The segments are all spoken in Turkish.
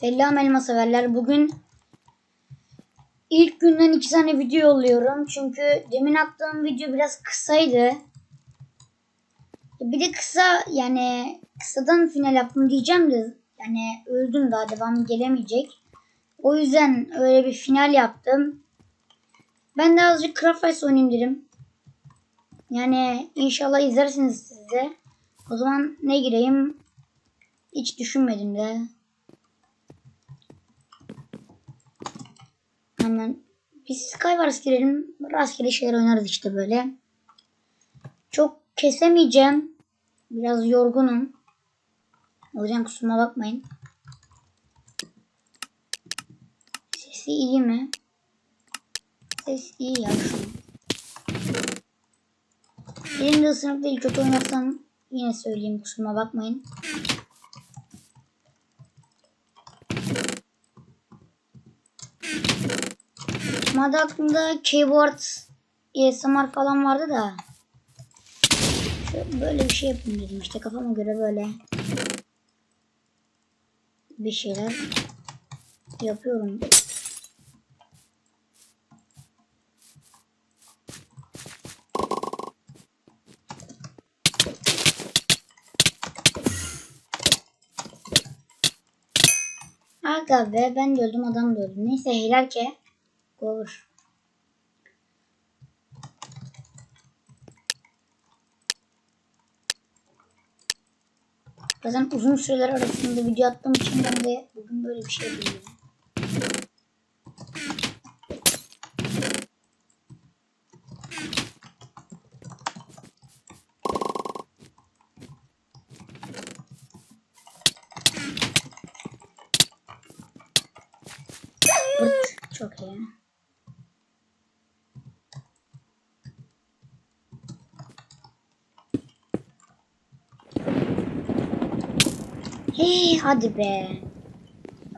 Selam elma severler. Bugün ilk günden iki tane video yolluyorum. Çünkü demin attığım video biraz kısaydı. Bir de kısa yani kısadan final yaptım diyeceğim de yani öldüm daha devam gelemeyecek. O yüzden öyle bir final yaptım. Ben de azıcık Craft Ice oynayayım dedim. Yani inşallah izlersiniz siz de. O zaman ne gireyim? Hiç düşünmedim de. Hemen biz Skywars girelim. Rastgele şeyler oynarız işte böyle. Çok kesemeyeceğim. Biraz yorgunum. O yüzden kusuruma bakmayın. Sesi iyi mi? Ses iyi ya şu an. Elimde ısınık değil kötü oynarsam yine söyleyeyim kusuruma bakmayın. Madde aklımda keyboard ASMR falan vardı da Şöyle böyle bir şey yapayım dedim işte kafama göre böyle bir şeyler yapıyorum. Aga be ben de öldüm adam da öldü. Neyse helal ki olur. Zaten uzun süreler arasında video attığım için ben de bugün böyle bir şey. Bıt, çok iyi. Hey hadi be.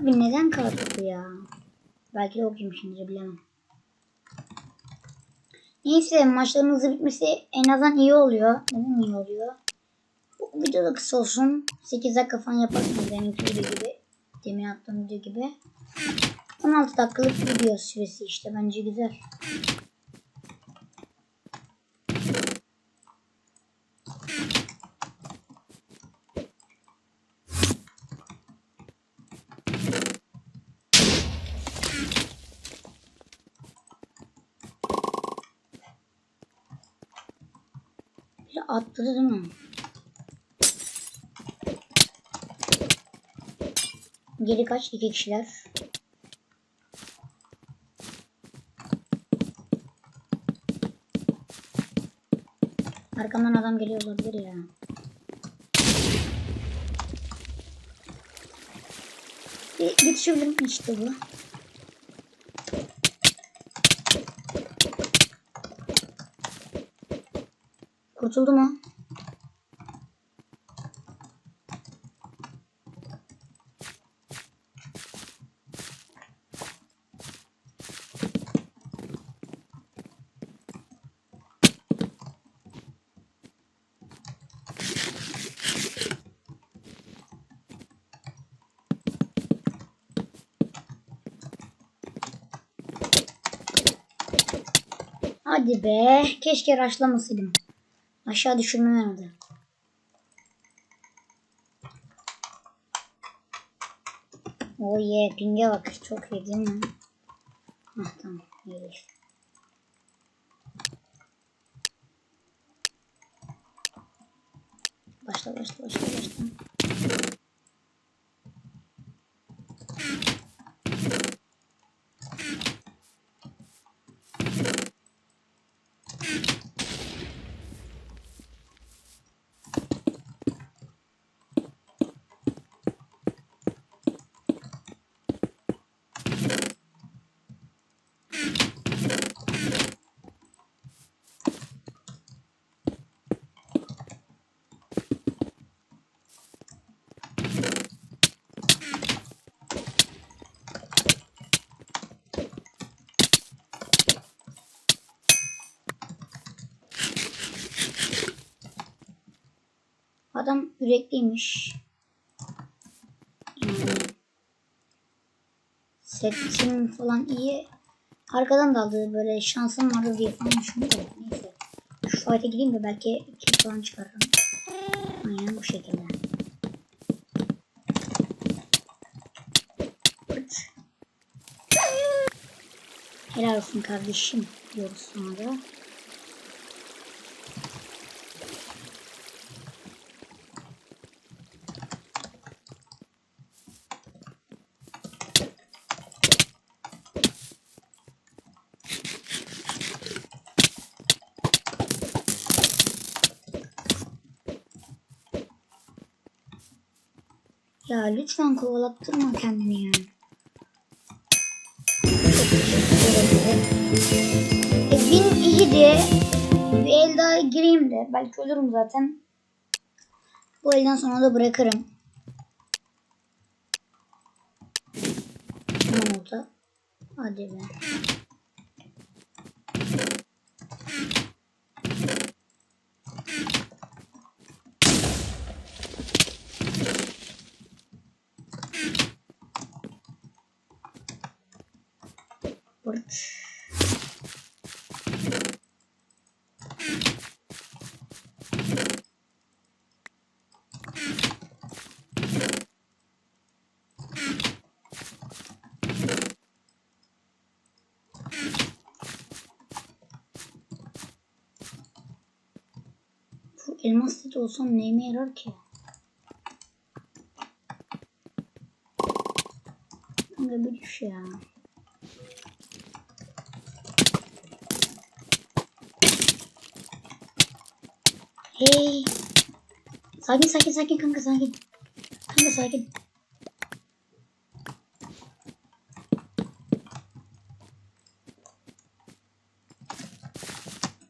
Abi neden bu ya? Belki de okuyayım bilemem. Neyse maçların hızlı bitmesi en azından iyi oluyor. Neden iyi oluyor? Bu video da kısa olsun. 8 dakika falan yaparsınız benimki video gibi. Demin attığım video gibi. 16 dakikalık video süresi işte bence güzel. Atladı değil mi? Geri kaç? iki kişiler. Arkamdan adam geliyor olabilir ya. Yetişebilirim işte bu. Kurtuldu mu? Hadi be. Keşke raşlamasaydım. Aşağı düşürmem herhalde. Oh yeah. Pinge bak. Çok iyi değil mi? Hah tamam. İyi. Başla başla başla başla. Adam yürekliymiş. Setim falan iyi. Arkadan daldı böyle şansım vardı diye falan düşündüm de neyse. Şu fight'a gideyim de belki kill falan çıkarırım. Aynen bu şekilde. Helal olsun kardeşim diyoruz sana da. Ya lütfen kovalattırma kendini ya. E, bin iyiydi. Bir el daha gireyim de. Belki ölürüm zaten. Bu elden sonra da bırakırım. Tamam oldu. Hadi be. Bırt. Bu elmas seti olsam neyime yarar ki? Kanka bir düş ya. Hey. Sakin sakin sakin kanka sakin. Kanka sakin.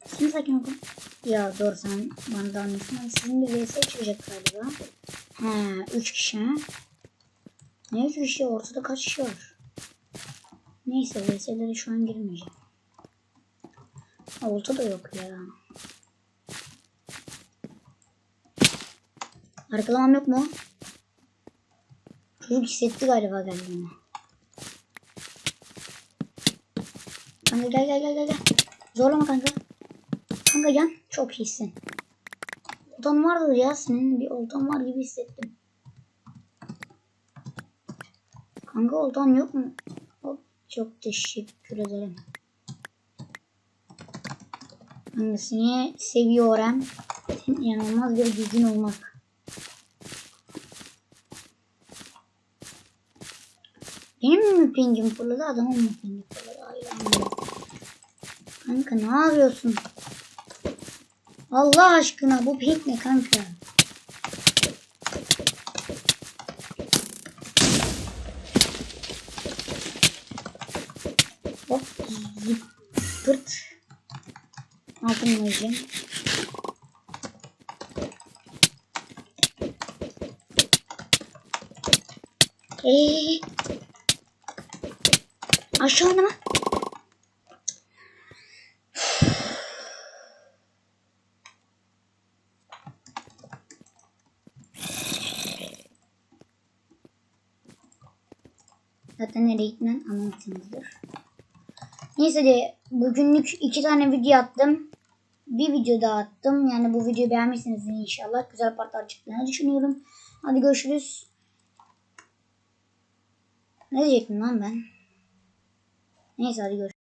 Sen sakin ol. Ya doğru sen bana da ama Sizin bir vs çıkacak galiba. He 3 kişi ha. Ne 3 kişi ortada kaç kişi var? Neyse vs'lere şu an girmeyeceğim. Olta da yok ya. Arkalamam yok mu? Çocuk hissetti galiba geldiğini. Kanka gel gel gel gel. gel. Zorlama kanka. Kanka gel. Çok iyisin. Oltan vardır ya senin. Bir oltan var gibi hissettim. Kanka oltan yok mu? Hop, çok teşekkür ederim. Hangisini seviyorum. Senin inanılmaz bir gücün olmak. Benim mi pingim fırladı adamın mı pingim fırladı? Ay anladım. Kanka ne yapıyorsun? Allah aşkına bu ping ne kanka? Hop zıp pırt. Altın koyacağım. Eee. Aşağı oynama. Zaten nereye gitmen anlamışsınızdır. Neyse de bugünlük iki tane video attım. Bir video daha attım. Yani bu videoyu beğenmişsiniz inşallah. Güzel partlar çıktığını düşünüyorum. Hadi görüşürüz. Ne diyecektim lan ben? Neyse hadi görüşürüz.